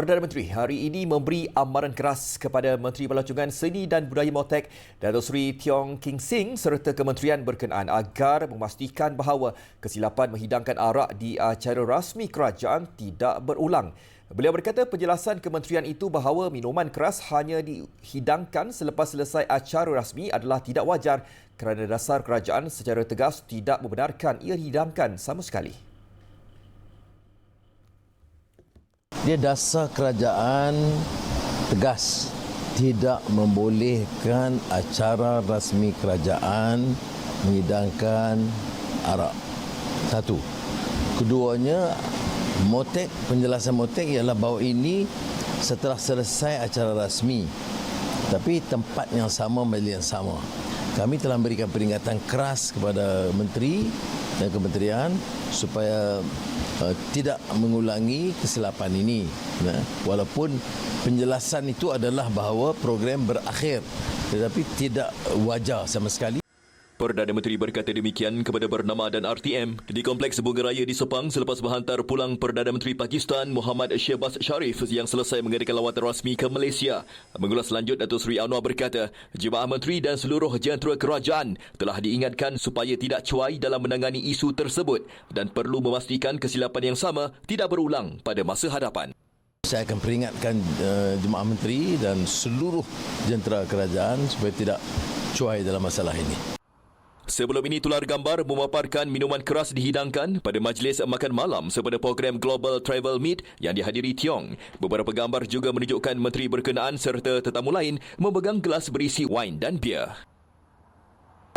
Perdana Menteri hari ini memberi amaran keras kepada Menteri Pelancongan Seni dan Budaya Motek Datuk Seri Tiong King Sing serta kementerian berkenaan agar memastikan bahawa kesilapan menghidangkan arak di acara rasmi kerajaan tidak berulang. Beliau berkata penjelasan kementerian itu bahawa minuman keras hanya dihidangkan selepas selesai acara rasmi adalah tidak wajar kerana dasar kerajaan secara tegas tidak membenarkan ia dihidangkan sama sekali. Dia dasar kerajaan tegas tidak membolehkan acara rasmi kerajaan menghidangkan arak. Satu. Keduanya, motek, penjelasan motek ialah bahawa ini setelah selesai acara rasmi. Tapi tempat yang sama, majlis yang sama. Kami telah memberikan peringatan keras kepada menteri dan kementerian supaya uh, tidak mengulangi kesilapan ini. Nah, walaupun penjelasan itu adalah bahawa program berakhir tetapi tidak wajar sama sekali Perdana Menteri berkata demikian kepada Bernama dan RTM di Kompleks Bunga Raya di Sepang selepas menghantar pulang Perdana Menteri Pakistan Muhammad Shehbaz Sharif yang selesai mengadakan lawatan rasmi ke Malaysia. Mengulas lanjut Datuk Seri Anwar berkata, jemaah menteri dan seluruh jentera kerajaan telah diingatkan supaya tidak cuai dalam menangani isu tersebut dan perlu memastikan kesilapan yang sama tidak berulang pada masa hadapan. Saya akan peringatkan uh, jemaah menteri dan seluruh jentera kerajaan supaya tidak cuai dalam masalah ini. Sebelum ini tular gambar memaparkan minuman keras dihidangkan pada majlis makan malam sepada program Global Travel Meet yang dihadiri Tiong. Beberapa gambar juga menunjukkan menteri berkenaan serta tetamu lain memegang gelas berisi wine dan bia.